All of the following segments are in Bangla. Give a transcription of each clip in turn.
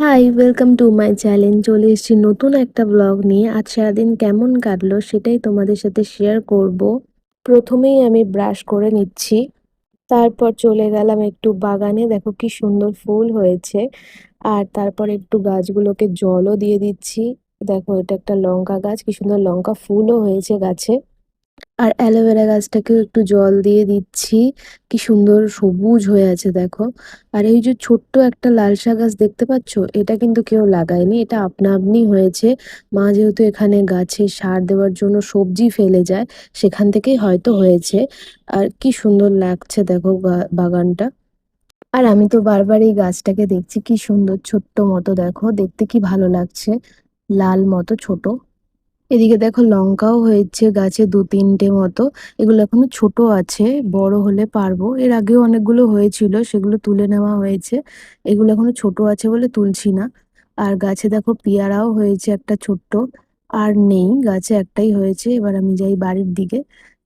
Hi welcome to my channel চলে এসেছি নতুন একটা ব্লগ নিয়ে। আজ সারাদিন কেমন কাটলো সেটাই তোমাদের সাথে শেয়ার করব। প্রথমেই আমি ব্রাশ করে নিচ্ছি। তারপর চলে গেলাম একটু বাগানে। দেখো কি সুন্দর ফুল হয়েছে। আর তারপর একটু গাছগুলোকে জলও দিয়ে দিচ্ছি। দেখো এটা একটা লঙ্কা গাছ। কি সুন্দর লঙ্কা ফুলও হয়েছে গাছে। আর অ্যালোভেরা গাছটাকেও একটু জল দিয়ে দিচ্ছি। কি সুন্দর সবুজ হয়ে আছে, দেখো। আর এই যে ছোট্ট একটা লাল শাক গাছ দেখতে পাচ্ছ? এটা কিন্তু কেউ লাগায়নি, এটা আপনা আপনি হয়েছে। মা যেহেতু এখানে গাছে সার দেওয়ার জন্য সবজি ফেলে যায়, সেখান থেকেই হয়তো হয়েছে। আর কি সুন্দর লাগছে, দেখো বাগানটা। আর আমি তো বারবার এই গাছটাকে দেখছি, কি সুন্দর ছোট্ট মতো, দেখো। দেখতে কি ভালো লাগছে, লাল মতো, ছোট। এদিকে দেখো লঙ্কাও হয়েছে গাছে দু তিনটে মতো। এগুলো এখনও ছোট আছে, বড় হলে পারব। এর আগেও অনেকগুলো হয়েছিল, সেগুলো তুলে নেওয়া হয়েছে। এগুলো এখনও ছোট আছে বলে তুলছি না। আর গাছে দেখো পেয়ারাও হয়েছে একটা ছোট্ট, আর নেই, গাছে একটাই হয়েছে। এবার আমি যাই বাড়ির দিকে।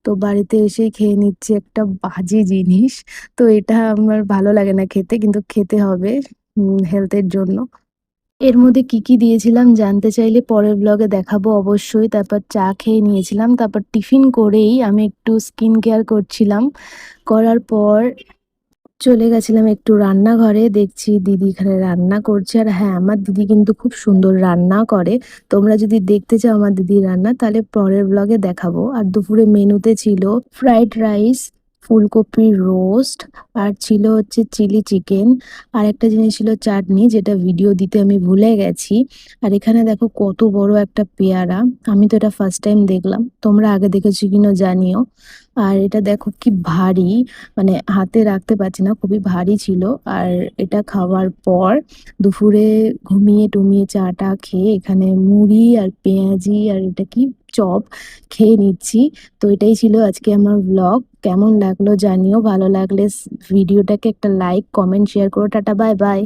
তো বাড়িতে এসেই খেয়ে নিচ্ছি একটা বাজে জিনিস। তো এটা আমার ভালো লাগে না খেতে, কিন্তু খেতে হবে হেলথের জন্য। এর মধ্যে কি কি দিয়েছিলাম জানতে চাইলে পরের ব্লগে দেখাবো অবশ্যই। তারপর চা খেয়ে নিয়েছিলাম, তারপর টিফিন করেই আমি একটু স্কিন কেয়ার করছিলাম। করার পর চলে গেছিলাম একটু রান্নাঘরে, দেখছি দিদি এখানে রান্না করছে। আর হ্যাঁ আমার দিদি কিন্তু খুব সুন্দর রান্না করে। তোমরা যদি দেখতে চাও আমার দিদির রান্না, তাহলে পরের ব্লগে দেখাবো। আর দুপুরে মেনুতে ছিল ফ্রাইড রাইস ফুলকপির রোস্ট আর ছিল হচ্ছে চিলি চিকেন আর একটা জিনিস ছিল চাটনি, যেটা ভিডিও দিতে আমি ভুলে গেছি। আর এখানে দেখো কত বড় একটা পেয়ারা। আমি তো এটা ফার্স্ট টাইম দেখলাম। তোমরা আগে দেখেছ কিনা জানিও। আর এটা দেখো কি ভারী। মানে হাতে রাখতে পারছি না, খুবই ভারী ছিল। আর এটা খাওয়ার পর দুপুরে ঘুমিয়ে টুমিয়ে চাটা খেয়ে এখানে মুড়ি আর পেঁয়াজি আর এটা কি চপ খেয়ে নিচ্ছি। তো এটাই ছিল আজকে আমার ব্লগ কেমন লাগল জানিও ভালো লাগলে ভিডিওটাকে একটা লাইক কমেন্ট শেয়ার করো টাটা বাই বাই